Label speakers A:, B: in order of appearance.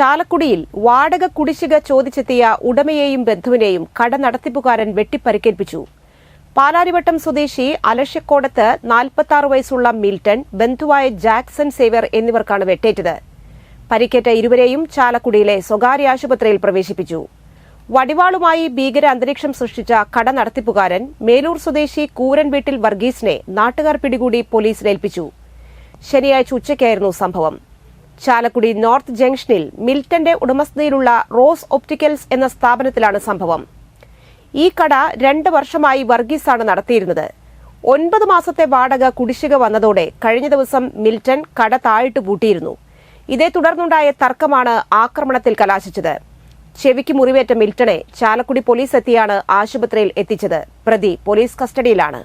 A: ചാലക്കുടിയിൽ വാടക കുടിശ്ശിക ചോദിച്ചെത്തിയ ഉടമയെയും ബന്ധുവിനെയും കട നടത്തിപ്പുകാരൻ വെട്ടിപ്പരിക്കേൽപ്പിച്ചു. പാലാരിവട്ടം സ്വദേശി അലക്ഷ്യക്കോടത്ത് നാൽപ്പത്തി ആറ് വയസ്സുള്ള മിൽട്ടൺ ബന്ധുവായ ജാക്സൺ സേവർ എന്നിവർക്കാണ് വെട്ടേറ്റത്. പരിക്കേറ്റ ഇരുവരെയും ചാലക്കുടിയിലെ സ്വകാര്യ ആശുപത്രിയിൽ പ്രവേശിപ്പിച്ചു. വടിവാളുമായി ഭീകര അന്തരീക്ഷം സൃഷ്ടിച്ച കട നടത്തിപ്പുകാരൻ മേലൂർ സ്വദേശി കൂരൻ വീട്ടിൽ വർഗീസിനെ നാട്ടുകാർ പിടികൂടി പോലീസിലേൽപ്പിച്ചു ശനിയാഴ്ച ഉച്ചയ്ക്കായിരുന്നു സംഭവം. ചാലക്കുടി നോർത്ത് ജംഗ്ഷനിൽ മിൽട്ടന്റെ ഉടമസ്ഥതയിലുള്ള റോസ് ഒപ്റ്റിക്കൽസ് എന്ന സ്ഥാപനത്തിലാണ് സംഭവം. ഈ കട രണ്ട് വർഷമായി വർഗീസാണ് നടത്തിയിരുന്നത്. ഒൻപത് മാസത്തെ വാടക കുടിശ്ശിക വന്നതോടെ കഴിഞ്ഞ ദിവസം മിൽട്ടൺ കട താഴിട്ട് പൂട്ടിയിരുന്നു. ഇതേ തുടർന്നുണ്ടായ തർക്കമാണ് ആക്രമണത്തിൽ കലാശിച്ചത്. ചെവിക്ക് മുറിവേറ്റ മിൽട്ടണെ ചാലക്കുടി പോലീസ് എത്തിയാണ് ആശുപത്രിയിൽ എത്തിച്ചത്. പ്രതി പോലീസ് കസ്റ്റഡിയിലാണ്.